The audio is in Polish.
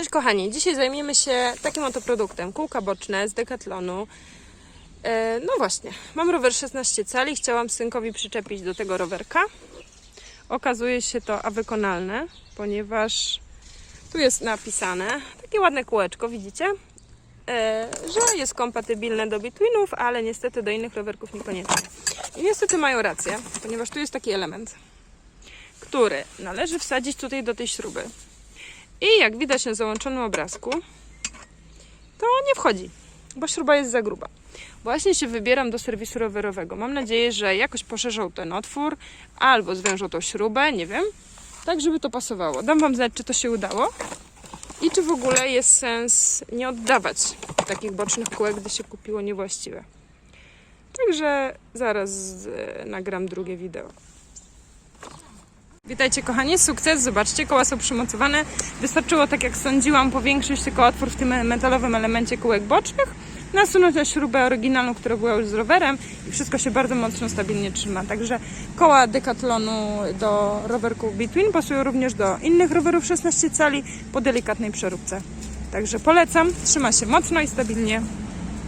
Cześć kochani, dzisiaj zajmiemy się takim oto produktem. Kółka boczne z Decathlonu. E, no właśnie, mam rower 16 cali, chciałam synkowi przyczepić do tego rowerka. Okazuje się to awykonalne, ponieważ tu jest napisane, takie ładne kółeczko, widzicie? E, że jest kompatybilne do Betweenów, ale niestety do innych rowerków niekoniecznie. I niestety mają rację, ponieważ tu jest taki element, który należy wsadzić tutaj do tej śruby. I jak widać na załączonym obrazku, to nie wchodzi, bo śruba jest za gruba. Właśnie się wybieram do serwisu rowerowego. Mam nadzieję, że jakoś poszerzą ten otwór albo zwiążą tą śrubę, nie wiem, tak żeby to pasowało. Dam Wam znać, czy to się udało i czy w ogóle jest sens nie oddawać takich bocznych kółek, gdy się kupiło niewłaściwe. Także zaraz e, nagram drugie wideo. Witajcie kochani, sukces, zobaczcie, koła są przymocowane. Wystarczyło, tak jak sądziłam, powiększyć tylko otwór w tym metalowym elemencie kółek bocznych, nasunąć na śrubę oryginalną, która była już z rowerem i wszystko się bardzo mocno, stabilnie trzyma. Także koła Decathlonu do rowerków Between pasują również do innych rowerów 16 cali po delikatnej przeróbce. Także polecam, trzyma się mocno i stabilnie.